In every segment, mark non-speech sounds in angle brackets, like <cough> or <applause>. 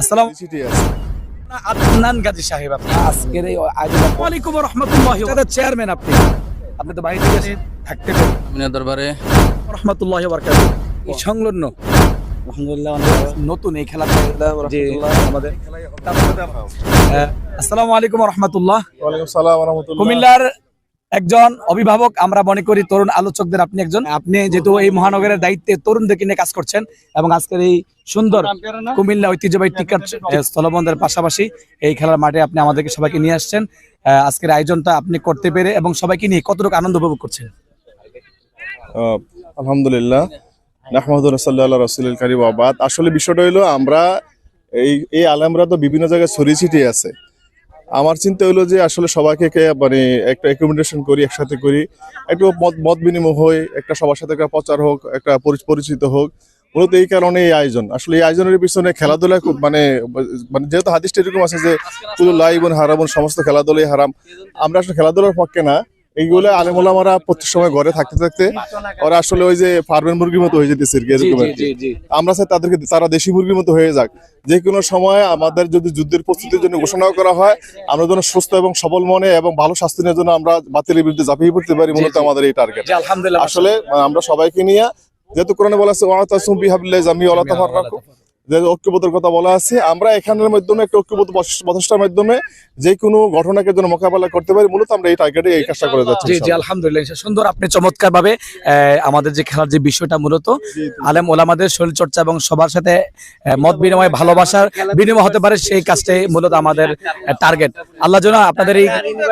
আসসালামু আদনান গাজী সাহেব আপনি আজকের এই ওয়ালাইকুম রহমতুল্লাহ চেয়ারম্যান আপনি। আপনি তো বাইরে থেকে থাকতে পারেন। দরবারে। রহমতুল্লাহ বারকাত সংলগ্ন আলহামদুলিল্লাহ নতুন এই খেলাতে যে আমাদের আসসালামু আলাইকুম রহমতুল্লাহ। কুমিল্লার একজন অভিভাবক আমরা মনে করি তরুণ আলোচকদের আপনি একজন। আপনি যেহেতু এই মহানগরের দায়িত্বে তরুণদেরকে নিয়ে কাজ করছেন এবং আজকের এই সুন্দর কুমিল্লা ঐতিহ্যবাহী টিকার স্থলবন্ধের পাশাপাশি এই খেলার মাঠে আপনি আমাদেরকে সবাইকে নিয়ে আসছেন। আহ, আজকের আয়োজনটা আপনি করতে পেরে এবং সবাইকে নিয়ে কতটুকু আনন্দ উপভোগ করছেন? আহ, আলহামদুলিল্লাহ। সাল্লাহ রসুল কারিম আবাদ আসলে বিষয়টা হলো আমরা এই এই আলেমরা তো বিভিন্ন জায়গায় ছড়িয়ে ছিটিয়ে আছে। আমার চিন্তা হলো যে আসলে সবাইকে মানে একটা অ্যাকোমোডেশন করি, একসাথে করি, একটু মত মত বিনিময় হয় একটা সবার সাথে একটা প্রচার হোক, একটা পরি- পরিচিত হোক। মূলত এই কারণে এই আয়োজন। আসলে এই আয়োজনের পিছনে খেলাধুলা খুব মানে মানে যেহেতু হাদিসটা এরকম আছে যে পুরো লাইবন হারাবন সমস্ত খেলাধুলাই হারাম। আমরা আসলে খেলাধুলার পক্ষে না। এইগুলো আলেমুলামারা প্রত্যেক সময় ঘরে থাকতে থাকতে ওরা আসলে ওই যে ফার্মের মুরগির মতো হয়ে যেতেছে এরকম আমরা চাই তাদেরকে তারা দেশি মুরগির মতো হয়ে যাক। যে কোনো সময় আমাদের যদি যুদ্ধের প্রস্তুতির জন্য ঘোষণা করা হয় আমরা যেন সুস্থ এবং সবল মনে এবং ভালো স্বাস্থ্য নেওয়ার জন্য আমরা বাতিলের বিরুদ্ধে ঝাঁপিয়ে পড়তে পারি মূলত আমাদের এই টার্গেট আসলে আমরা সবাইকে নিয়ে যেহেতু কোরআনে বলা আছে ওয়াতাসুম বিহাবিল্লাহি জামি ওয়ালা তাফাররাকু। যে ঐক্যবদ্ধের কথা বলা আছে আমরা এখানের মাধ্যমে একটা ঐক্যবদ্ধ প্রচেষ্টা- প্রচেষ্টার মাধ্যমে যে কোনো ঘটনাকে যেন মোকাবেলা করতে পারি মূলত আমরা এই টার্গেটে এই কাজটা করে যাচ্ছি জি জি আলহামদুলিল্লাহ সুন্দর আপনি চমৎকার ভাবে আমাদের যে খেলার যে বিষয়টা মূলত আলেম ওলামাদের শরীর চর্চা এবং সবার সাথে মত বিনিময় ভালোবাসার বিনিময় হতে পারে সেই কাজটাই মূলত আমাদের টার্গেট আল্লাহ যেন আপনাদের এই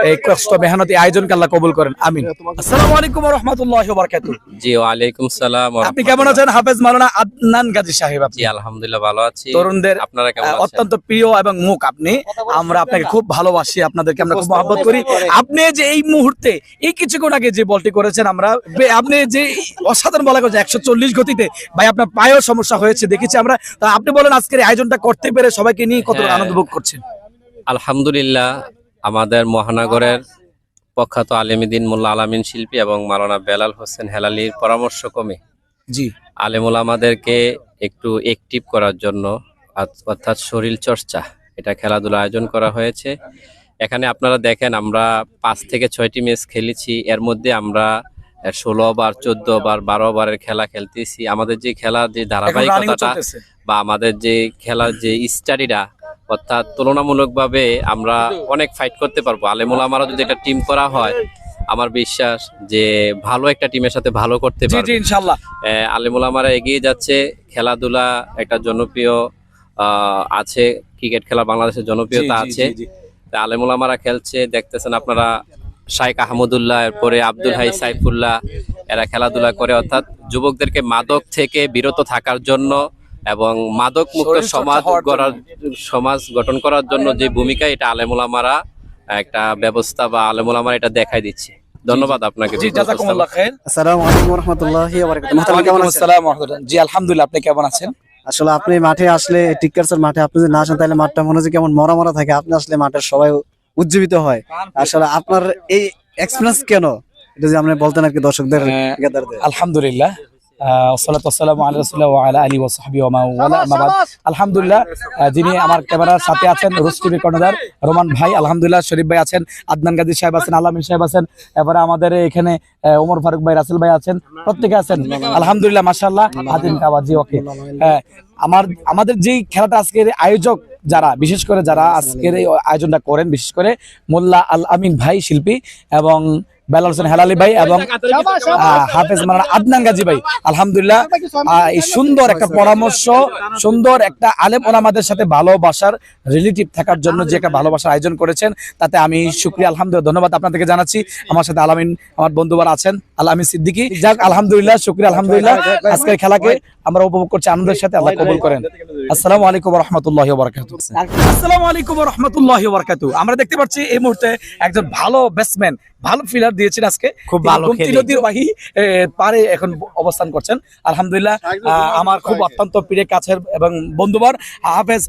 এই কষ্ট মেহনতি আয়োজনকে আল্লাহ কবুল করেন। আমিন। আসসালামু আলাইকুম রহমতুল্লাহ বারকাতু জি ওয়ালাইকুম সালাম আপনি কেমন আছেন হাফেজ মাওলানা আদনান গাজী সাহেব আপনি? আলহামদুলিল্লাহ ভালো আছি। তরুণদের আপনারা কেমন অত্যন্ত প্রিয় এবং মুখ আপনি। আমরা আপনাকে খুব ভালোবাসি আপনাদেরকে আমরা খুব মহব্বত করি। আপনি যে এই মুহূর্তে এই কিছুক্ষণ আগে যে বলটি করেছেন আমরা আপনি যে অসাধারণ বলা করেছে একশো চল্লিশ গতিতে ভাই আপনার পায়েও সমস্যা হয়েছে দেখেছি আমরা। তা আপনি বলেন আজকের আয়োজনটা করতে পেরে সবাইকে নিয়ে কত হ্যাঁ। আনন্দ ভোগ করছেন? আলহামদুলিল্লাহ আমাদের মহানগরের প্রখ্যাত আলেমিদিন মোল্লা আলামিন শিল্পী এবং মালানা বেলাল হোসেন হেলালির পরামর্শ কমে জি। আলেমুল আমাদেরকে একটু অ্যাক্টিভ করার জন্য অর্থাৎ শরীর চর্চা। এটা খেলাধুলা আয়োজন করা হয়েছে। এখানে আপনারা দেখেন আমরা পাঁচ থেকে ছয়টি ম্যাচ খেলেছি। এর মধ্যে আমরা ষোলো ওভার চোদ্দ ওভার বারো ওভারের খেলা খেলতেছি। আমাদের যে খেলার যে ধারাবাহিকতাটা বা আমাদের যে খেলার যে স্টাডিটা অর্থাৎ তুলনামূলকভাবে আমরা অনেক ফাইট করতে পারব। আলেমুল আমারও যদি একটা টিম করা হয় আমার বিশ্বাস যে ভালো একটা টিমের সাথে ভালো করতে পারবে। ইনশাল্লাহ। আলেমুল আমারা এগিয়ে যাচ্ছে। খেলাধুলা একটা জনপ্রিয় আছে। ক্রিকেট খেলা বাংলাদেশের জনপ্রিয়তা আছে। আলেমুল আমারা খেলছে। দেখতেছেন আপনারা শাইখ আহমদুল্লাহ এরপরে আব্দুল হাই সাইফুল্লাহ এরা খেলাধুলা করে। অর্থাৎ যুবকদেরকে মাদক থেকে বিরত থাকার জন্য এবং মাদক মুক্ত সমাজ গড়ার সমাজ গঠন করার জন্য যে ভূমিকা এটা আলেমুল আমারা একটা ব্যবস্থা বা আলেমুল আমার এটা দেখাই দিচ্ছে। ধন্যবাদ আপনাকে। জি জাজাকুমুল্লাহ খাইর। আসসালামু আলাইকুম রহমতুল্লাহি মোহতারাম কেমন আছেন? আসসালাম ওয়া জি আলহামদুলিল্লাহ আপনি কেমন আছেন? আসলে আপনি মাঠে আসলে টিকার্সের মাঠে আপনি যদি না আসেন তাহলে মাঠটা মনে হচ্ছে কেমন মরা মরা থাকে। আপনি আসলে মাঠের সবাই উজ্জীবিত হয়। আসলে আপনার এই এক্সপিরিয়েন্স কেন? এটা যে আপনি বলতেন আর কি দর্শকদের হ্যাঁ। আলহামদুলিল্লাহ। আহ, ওয়াসসালাতু ওয়াসসালামু আলা রাসূলিল্লাহ ওয়া আলা আলিহি ওয়া সাহবিহি ওয়া ওয়ালা আম্মা বাদ। আলহামদুলিল্লাহ যিনি আমার ক্যামেরার সাথে আছেন রুশ টিভির রোমান ভাই আলহামদুলিল্লাহ শরীফ ভাই আছেন আদনান গাজী সাহেব আছেন আলামিন সাহেব আছেন এবারে আমাদের এখানে ওমর ফারুক ভাই রাসেল ভাই আছেন প্রত্যেকে আছেন আলহামদুলিল্লাহ কাবাজি ওকে। আমার আমাদের যেই খেলাটা আজকের আয়োজক যারা বিশেষ করে যারা আজকের এই আয়োজনটা করেন বিশেষ করে মোল্লা আল আমিন ভাই শিল্পী এবং বেলাল হোসেন হেলালি ভাই এবং হাফেজ মারানা আদনান গাজী ভাই। আলহামদুলিল্লাহ এই সুন্দর একটা পরামর্শ সুন্দর একটা আলেম ওলামাদের সাথে ভালোবাসার রিলেটিভ থাকার জন্য যে একটা ভালোবাসার আয়োজন করেছেন তাতে আমি শুক্রিয়া আলহামদুলিল্লাহ ধন্যবাদ আপনাদেরকে জানাচ্ছি। আমার সাথে আলামিন আমার বন্ধুবার আছেন আলামিন সিদ্দিকী। যাক আলহামদুলিল্লাহ শুক্রিয়া আলহামদুলিল্লাহ। আজকের খেলাকে আমরা উপভোগ করছি আনন্দের সাথে আল্লাহ কবুল করেন। আসসালামু আলাইকুম রহমতুল্লাহ বরকাত আসসালামু আলাইকুম রহমতুল্লাহ বরকাত আমরা দেখতে পাচ্ছি এই মুহূর্তে একজন ভালো ব্যাটসম্যান ভালো ফিল্ডার দিয়েছেন আজকে। খুব ভালো গোমতী নদীর বাহি পারে এখন অবস্থান করছেন। আলহামদুলিল্লাহ আমার খুব অত্যন্ত প্রিয় কাছের এবং বন্ধুবর হাফেজ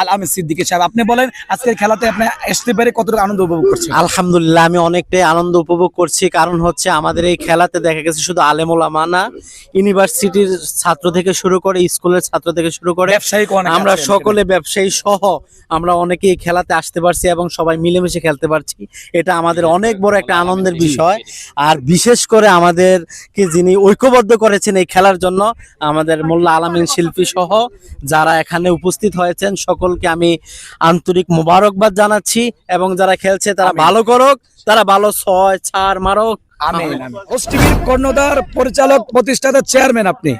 আল আমির সিদ্দিকী সাহেব। আপনি বলেন আজকের খেলাতে আপনি আসতে পেরে কতটুকু আনন্দ উপভোগ করছেন? আলহামদুলিল্লাহ আমি অনেকটাই আনন্দ উপভোগ করছি। কারণ হচ্ছে আমাদের এই খেলাতে দেখা গেছে শুধু আলেমুলামা না ইউনিভার্সিটির ছাত্র থেকে শুরু করে স্কুলের ছাত্র থেকে শুরু করে। ব্যবসায়ী আমরা সকলে ব্যবসায়ী সহ আমরা অনেকেই খেলাতে আসতে পারছি এবং সবাই মিলেমিশে খেলতে পারছি। এটা আমাদের অনেক বড় একটা আনন্দের বিষয়। আর বিশেষ করে আমাদেরকে যিনি ঐক্যবদ্ধ করেছেন এই খেলার জন্য আমাদের মোল্লা আলামিন শিল্পী সহ যারা এখানে উপস্থিত হয়েছেন সকলকে আমি আন্তরিক মোবারকবাদ জানাচ্ছি এবং যারা খেলছে তারা ভালো করুক তারা ভালো ছয় চার মারক। আমিন টিভির কর্ণধার পরিচালক প্রতিষ্ঠাতা চেয়ারম্যান আপনি।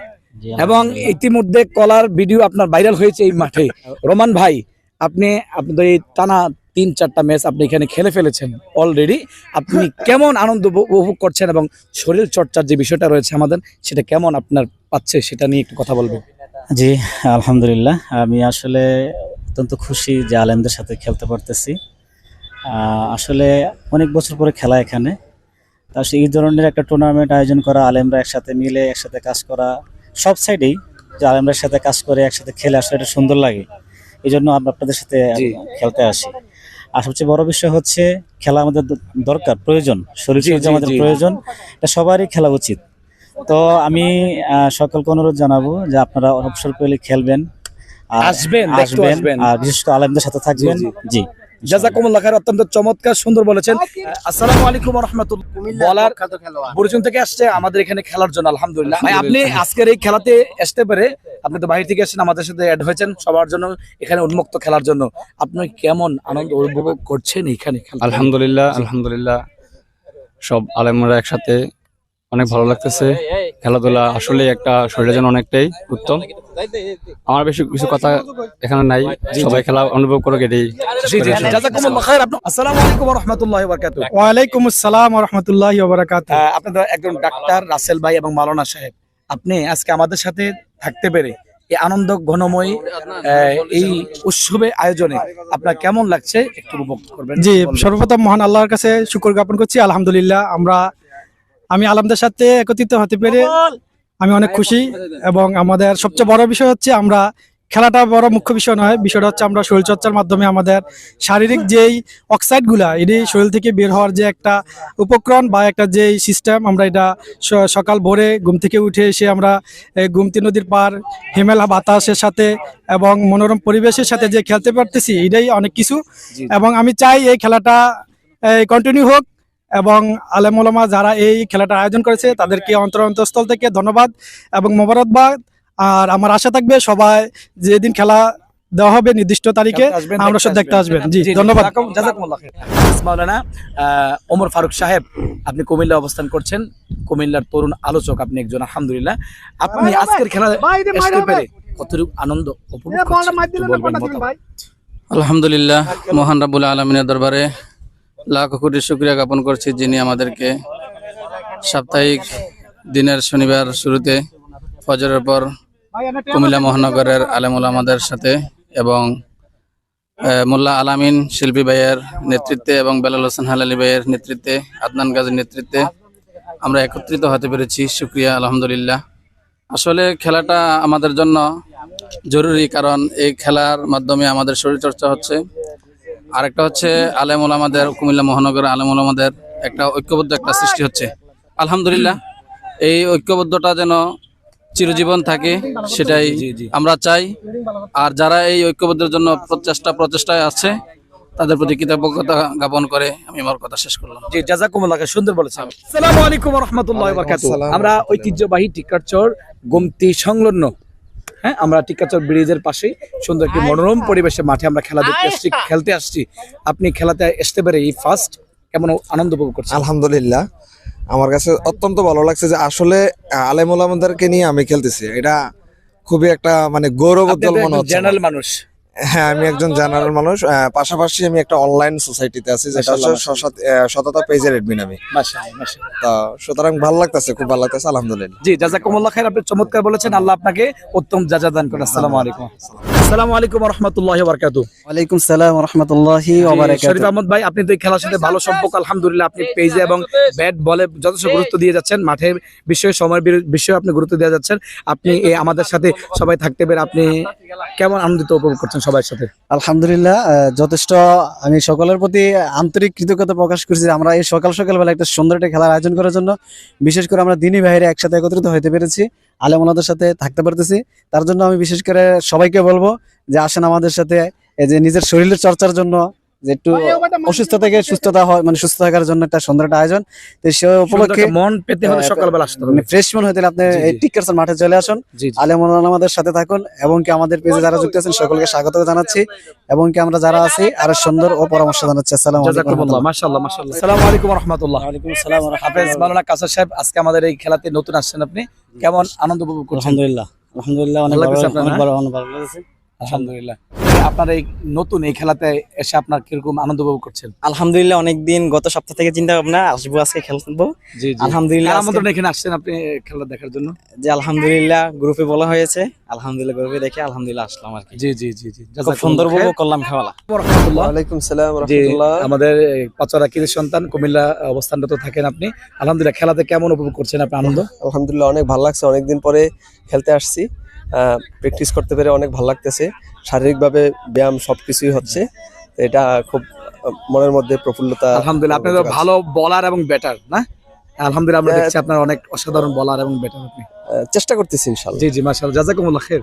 এবং ইতিমধ্যে কলার ভিডিও আপনার ভাইরাল হয়েছে এই মাঠে। <laughs> রোমান ভাই আপনি আপনাদের এই টানা তিন চারটা ম্যাচ আপনি এখানে খেলে ফেলেছেন অলরেডি আপনি <laughs> কেমন আনন্দ উপ- উপভোগ করছেন এবং শরীর চর্চার যে বিষয়টা রয়েছে আমাদের সেটা কেমন আপনার পাচ্ছে সেটা নিয়ে একটু কথা বলবেন। জি আলহামদুলিল্লাহ। আমি আসলে অত্যন্ত খুশি যে আলেমদের সাথে খেলতে পারতেছি। আসলে অনেক বছর পরে খেলা এখানে। তা এই ধরনের একটা টুর্নামেন্ট আয়োজন করা আলেমরা একসাথে মিলে একসাথে কাজ করা সব সাইডেই যে আলেমরা একসাথে কাজ করে একসাথে খেলে আসলে এটা সুন্দর লাগে। এই জন্য আপনাদের সাথে খেলতে আসি। আর সবচেয়ে বড় বিষয় হচ্ছে খেলা আমাদের দরকার প্রয়োজন। শরীর আমাদের প্রয়োজন এটা সবারই খেলা উচিত। তো আমি সকলকে অনুরোধ জানাব যে আপনারা অবসর পেলে খেলবেন আসবেন, আসবেন। আর বিশেষ করে আলেমদের সাথে থাকবেন। জি। জাজাকুমুল্লাহ খায়ের অত্যন্ত চমৎকার সুন্দর বলেছেন। আসসালামু আলাইকুম রহমতুল্লাহ বলার বুরুজন থেকে আসছে আমাদের এখানে খেলার জন্য আলহামদুলিল্লাহ। আপনি আজকের এই খেলাতে আসতে পেরে আপনি তো বাইরে থেকে এসেছেন আমাদের সাথে অ্যাড হয়েছেন সবার জন্য এখানে উন্মুক্ত খেলার জন্য। আপনি কেমন আনন্দ উপভোগ করছেন এখানে আলহামদুলিল্লাহ আলহামদুলিল্লাহ। সব আলেমরা একসাথে অনেক ভালো লাগতেছে। খেলাধুলা আসলে একটা শরীরের জন্য অনেকটাই উত্তম। আমার বেশি কিছু কথা এখানে নাই। সবাই খেলা অনুভব করো আলাইকুম রহমতুল্লাহ বারকাতু আসসালাম রহমতুল্লাহ বারাকাত আপনাদের একজন ডাক্তার রাসেল ভাই এবং মালানা সাহেব আপনি আজকে আমাদের সাথে থাকতে পেরে এই আনন্দ ঘনময় আহ, এই উৎসবে আয়োজনে আপনার কেমন লাগছে? একটু উপভোগ করবেন। জি সর্বপ্রথম মহান আল্লাহর কাছে শুকর জ্ঞাপন করছি। আলহামদুলিল্লাহ আমরা আমি আলমদের সাথে একত্রিত হতে পেরে আমি অনেক খুশি এবং আমাদের সবচেয়ে বড় বিষয় হচ্ছে আমরা খেলাটা বড় মুখ্য বিষয় নয় বিষয়টা হচ্ছে আমরা শরীরচর্চার মাধ্যমে আমাদের শারীরিক যেই অক্সাইডগুলা এটি শরীর থেকে বের হওয়ার যে একটা উপকরণ বা একটা যেই সিস্টেম আমরা এটা সকাল ভোরে ঘুম থেকে উঠে এসে আমরা এই গুমতি নদীর পার হিমেলা বাতাসের সাথে এবং মনোরম পরিবেশের সাথে যে খেলতে পারতেছি এটাই অনেক কিছু এবং আমি চাই এই খেলাটা কন্টিনিউ হোক এবং আলেমোলামা যারা এই খেলাটা আয়োজন করেছে তাদেরকে অন্তর অন্তঃস্থল থেকে ধন্যবাদ এবং মোবারকবাদ। আর আমার আশা থাকবে সবাই যেদিন খেলা দেওয়া হবে নির্দিষ্ট তারিখে আমরা সব দেখতে আসবেন। জি ধন্যবাদ। মাওলানা ওমর ফারুক সাহেব আপনি কুমিল্লা অবস্থান করছেন। কুমিল্লার তরুণ আলোচক আপনি একজন আলহামদুলিল্লাহ। আপনি আজকের খেলা আসতে পেরে কতটুকু আনন্দ আলহামদুলিল্লাহ মহান রাবুল আলমিনের দরবারে লাখ কোটি শুক্রিয়া জ্ঞাপন করছি যিনি আমাদেরকে সাপ্তাহিক দিনের শনিবার শুরুতে ফজরের পর কুমিল্লা মহানগরের আলেমুল আমাদের সাথে এবং মোল্লা আলামিন শিল্পী ভাইয়ের নেতৃত্বে এবং বেলাল হোসেন হালালি ভাইয়ের নেতৃত্বে, আদনান গাজীর নেতৃত্বে আমরা একত্রিত হতে পেরেছি। শুক্রিয়া, আলহামদুলিল্লাহ। আসলে খেলাটা আমাদের জন্য জরুরি, কারণ এই খেলার মাধ্যমে আমাদের শরীরচর্চা হচ্ছে। আরেকটা হচ্ছে আলেমুল আমাদের কুমিল্লা মহানগরের আলেমুল আমাদের একটা ঐক্যবদ্ধ একটা সৃষ্টি হচ্ছে। আলহামদুলিল্লাহ এই ঐক্যবদ্ধটা যেন চিরজীবন থাকে সেটাই জি, জি। আমরা চাই। আর যারা এই ঐক্যবদ্ধের জন্য প্রচেষ্টা প্রচেষ্টায় আছে তাদের প্রতি কৃতজ্ঞতা জ্ঞাপন করে আমি আমার কথা শেষ করলাম। জি জাজাকুমুল্লাহ সুন্দর বলেছেন। আসসালামু আলাইকুম রহমতুল্লাহ বারকাতু আমরা ঐতিহ্যবাহী টিকারচর গোমতি সংলগ্ন হ্যাঁ আমরা টিকাচর ব্রিজের পাশে সুন্দর একটি মনোরম পরিবেশে মাঠে আমরা খেলা দেখতে আসছি খেলতে আসছি। আপনি খেলাতে আসতে পারে এই ফার্স্ট কেমন আনন্দ উপভোগ করছেন? আলহামদুলিল্লাহ। আমার কাছে অত্যন্ত ভালো লাগছে যে আসলে আলেমুল আমাদেরকে নিয়ে আমি খেলতেছি। এটা খুবই একটা মানে গৌরবোজ্জ্বল মনে হচ্ছে জেনারেল মানুষ। হ্যাঁ আমি একজন জেনারেল মানুষ আহ, পাশাপাশি আমি একটা অনলাইন সোসাইটিতে আছি যেটা সততা পেজের এডমিন আমি। তা সুতরাং ভালো লাগতেছে খুব ভালো লাগতেছে আলহামদুলিল্লাহ। জি জাজাকুমুল্লাহ খাইর আপনি চমৎকার বলেছেন। আল্লাহ আপনাকে উত্তম জাজা দান করেন। আসসালামু আলাইকুম। আসসালামু আলাইকুম রহমতুল্লাহ বারকাতু ওয়ালাইকুম সালাম রহমতুল্লাহি শরীফ আহমদ ভাই আপনি তো এই খেলার সাথে ভালো সম্পর্ক আলহামদুলিল্লাহ আপনি পেজে এবং ব্যাট বলে যথেষ্ট গুরুত্ব দিয়ে যাচ্ছেন। মাঠের বিষয়ে সময়ের বিষয়ে আপনি গুরুত্ব দিয়ে যাচ্ছেন। আপনি আমাদের সাথে সবাই থাকতে পেরে আপনি কেমন আনন্দিত উপভোগ করছেন সবার সাথে? আলহামদুলিল্লাহ যথেষ্ট আমি সকলের প্রতি আন্তরিক কৃতজ্ঞতা প্রকাশ করছি যে আমরা এই সকাল সকালবেলা একটা সুন্দর একটা খেলার আয়োজন করার জন্য। বিশেষ করে আমরা দিনী ভাইরে একসাথে একত্রিত হতে পেরেছি। আলেমনাদের সাথে থাকতে পারতেছি। তার জন্য আমি বিশেষ করে সবাইকে বলব যে আসেন আমাদের সাথে, এই যে নিজের শরীরের চর্চার জন্য যে একটু অসুস্থ থেকে সুস্থতা হয় মানে সুস্থ থাকার জন্য একটা সুন্দর একটা আয়োজন। তো সে উপলক্ষে মন পেতে হলে সকালবেলা আসতে হবে। ফ্রেশ মন হতে আপনি জি, জি। এই টিকারসের মাঠে চলে আসুন। জি জি। আমাদের সাথে থাকুন এবং কি আমাদের পেজে যারা যুক্ত আছেন সকলকে স্বাগত জানাচ্ছি এবং কি আমরা যারা আছি আরও সুন্দর ও পরামর্শ জানাচ্ছি। আসসালামু আলাইকুম মাশাআল্লাহ মাশাআল্লাহ। আসসালামু আলাইকুম ওয়া রাহমাতুল্লাহ। আসসালাম হাফেজ মাওলানা কাসার সাহেব আজকে আমাদের এই খেলাতে নতুন আসছেন আপনি। কেমন আনন্দ উপভোগ করছেন? আলহামদুলিল্লাহ আলহামদুলিল্লাহ অনেক ভালো অনেক? ভালো অনেক ভালো লেগেছে। আলহামদুলিল্লাহ। আপনার এই নতুন এই খেলাতে এসে আপনার কীরকম আনন্দ উপভোগ করছেন? আলহামদুলিল্লাহ অনেকদিন গত সপ্তাহ থেকে চিন্তা ভাবনা আসব আজকে খেলব জি আলহামদুলিল্লাহ আমন্ত্রণ এখানে আসছেন আপনি খেলা দেখার জন্য? যে আলহামদুলিল্লাহ গ্রুপে বলা হয়েছে। আলহামদুলিল্লাহ গ্রুপে দেখে আলহামদুলিল্লাহ আসলাম আর কি। জি জি জি জি। খুব সুন্দর উপভোগ করলাম খেলা। রাহমাতুল্লাহ ওয়ালাইকুম সালাম জি আমাদের পাচরা কিরের সন্তান কুমিল্লা অবস্থানরত থাকেন আপনি। আলহামদুলিল্লাহ খেলাতে কেমন উপভোগ করছেন আপনি আনন্দ? আলহামদুলিল্লাহ অনেক ভালো লাগছে। অনেকদিন পরে খেলতে আসছি। প্র্যাকটিস করতে পেরে অনেক ভালো লাগতেছে। শারীরিকভাবে ব্যায়াম সবকিছুই হচ্ছে। এটা খুব মনের মধ্যে প্রফুল্লতা আলহামদুলিল্লাহ আপনি তো ভালো বলার এবং ব্যাটার না? আলহামদুলিল্লাহ আমরা। দেখছি আপনার অনেক অসাধারণ বলার এবং ব্যাটার আপনি। চেষ্টা করতেছি ইনশাল্লাহ। জি জি মাশাআল্লাহ জাযাকুমুল্লাহ খাইর।